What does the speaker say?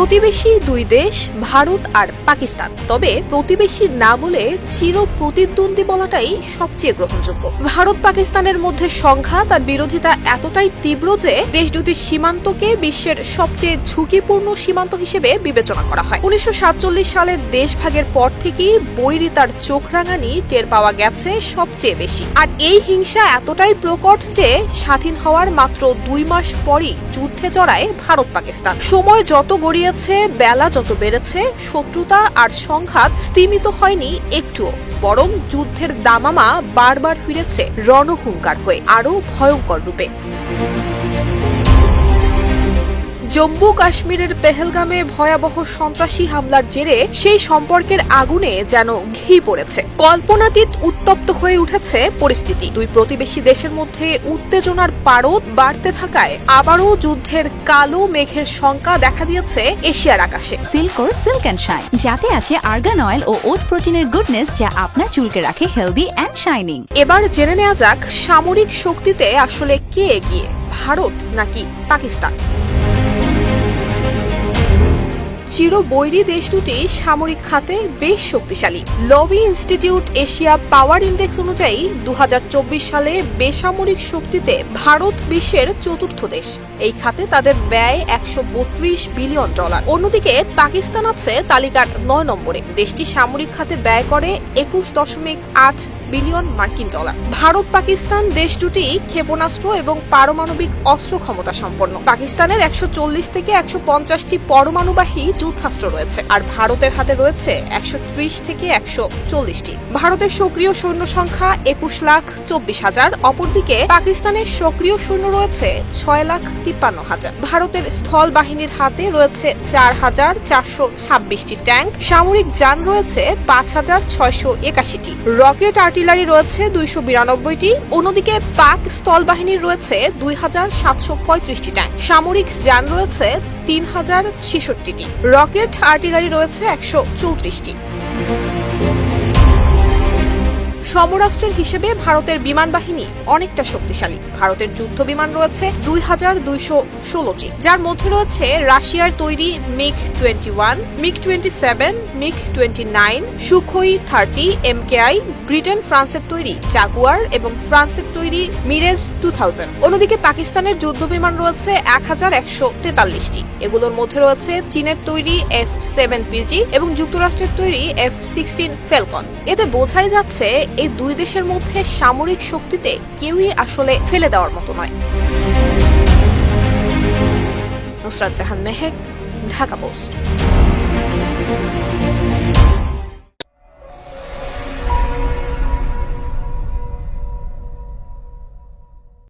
প্রতিবেশী দুই দেশ, ভারত আর পাকিস্তান। তবে প্রতিবেশী না বলে চির প্রতিদ্বন্দ্বী বলাটাই সবচেয়ে গ্রহণযোগ্য। ভারত পাকিস্তানের মধ্যে সংঘাত আর বিরোধিতা এতটাই তীব্র যে দেশ দুটির সীমান্তকে বিশ্বের সবচেয়ে ঝুঁকিপূর্ণ সীমান্ত হিসেবে বিবেচনা করা হয়। উনিশশো সাতচল্লিশ সালের দেশভাগের পর থেকেই বৈরিতার চোখ রাঙানি টের পাওয়া গেছে সবচেয়ে বেশি। আর এই হিংসা এতটাই প্রকট যে স্বাধীন হওয়ার মাত্র দুই মাস পরই যুদ্ধে জড়ায় ভারত পাকিস্তান সময় যত গড়িয়েছে বেলা যত বেড়েছে, শত্রুতা আর সংঘাত স্তীমিত হয়নি একটুও। বরং যুদ্ধের দামামা বারবার ফিরেছে রণহুঙ্কার হয়ে, আরও ভয়ঙ্কর রূপে। জম্মু কাশ্মীরের পেহেলগামে ভয়াবহ সন্ত্রাসী হামলার জেরে সেই সম্পর্কের আগুনে যেন ঘি পড়েছে। কল্পনাতীত উত্তপ্ত হয়ে উঠেছে পরিস্থিতি। দুই প্রতিবেশী দেশের মধ্যে উত্তেজনার পারদ বাড়তে থাকায় আবারও যুদ্ধের কালো মেঘের শঙ্কা দেখা দিয়েছে এশিয়ার আকাশে। সিল্কোর সিল্ক অ্যান্ড শাইন যাতে আছে আর্গান অয়েল ও ওট প্রোটিনের গুডনেস যা আপনার চুলকে রাখে হেলদি অ্যান্ড শাইনিং এবার জেনে নেওয়া যাক সামরিক শক্তিতে আসলে কে এগিয়ে ভারত নাকি পাকিস্তান? চিরবৈরী দেশ দুটি সামরিক খাতে বেশ শক্তিশালী। Lowy Institute Asia Power Index অনুযায়ী দু হাজার চব্বিশ সালে বেসামরিক শক্তিতে ভারত বিশ্বের চতুর্থ দেশ। এই খাতে তাদের ব্যয় একশো বত্রিশ বিলিয়ন ডলার। অন্যদিকে পাকিস্তান আছে তালিকার নয় নম্বরে। দেশটি সামরিক খাতে ব্যয় করে একুশ দশমিক আট বিলিয়ন মার্কিন ডলার। ভারত, পাকিস্তান, দেশ দুটি ক্ষেপণাস্ত্র এবং পারমাণবিক অস্ত্র ক্ষমতা সম্পন্ন। পাকিস্তানের একশো চল্লিশ থেকে একশো পঞ্চাশটি পরমাণুবাহী যুদ্ধাস্ত্র রয়েছে আর ভারতের হাতে রয়েছে একশো ত্রিশ থেকে একশো চল্লিশটি। ভারতের সক্রিয় সৈন্য সংখ্যা একুশ লাখ চব্বিশ হাজার, অপরদিকে পাকিস্তানের সক্রিয় সৈন্য রয়েছে ছয় লাখ তিপ্পান্ন হাজার। ভারতের স্থল বাহিনীর হাতে রয়েছে চার হাজার চারশো ছাব্বিশটি ট্যাঙ্ক। সামরিক যান রয়েছে পাঁচ হাজার ছয়শো একাশিটি। রকেট আর্টিলারি রয়েছে দুইশো বিরানব্বইটি। অন্যদিকে পাক স্থল বাহিনীর রয়েছে দুই হাজার সাতশো পঁয়ত্রিশটি ট্যাঙ্ক। সামরিক যান রয়েছে তিন হাজার ছেষট্টিটি। রকেট আর্টিলারি রয়েছে একশো চৌত্রিশটি। সমরাষ্ট্রের হিসেবে ভারতের বিমান বাহিনী অনেকটা শক্তিশালী। ভারতের যুদ্ধ বিমান রয়েছে দুই হাজার দুইশো ষোলোটি যার মধ্যে রয়েছে রাশিয়ার তৈরি MiG twenty one, MiG twenty seven, MiG twenty nine, Sukhoi thirty, MKI, Britain ফ্রান্সের তৈরি জাগুয়ার এবং ফ্রান্সের তৈরি মিরেজ টু থাউজেন্ড। অন্যদিকে পাকিস্তানের যুদ্ধ বিমান রয়েছে এক হাজার একশো তেতাল্লিশটি এগুলোর মধ্যে রয়েছে চীনের তৈরি এফ সেভেন পিজি এবং যুক্তরাষ্ট্রের তৈরি এফ সিক্সটিন ফেলকন এতে বোঝাই যাচ্ছে এই দুই দেশের মধ্যে সামরিক শক্তিতে কেউই আসলে ফেলে দেওয়ার মতো নয়। নুসরাত জাহান মেহেক ঢাকা পোস্ট।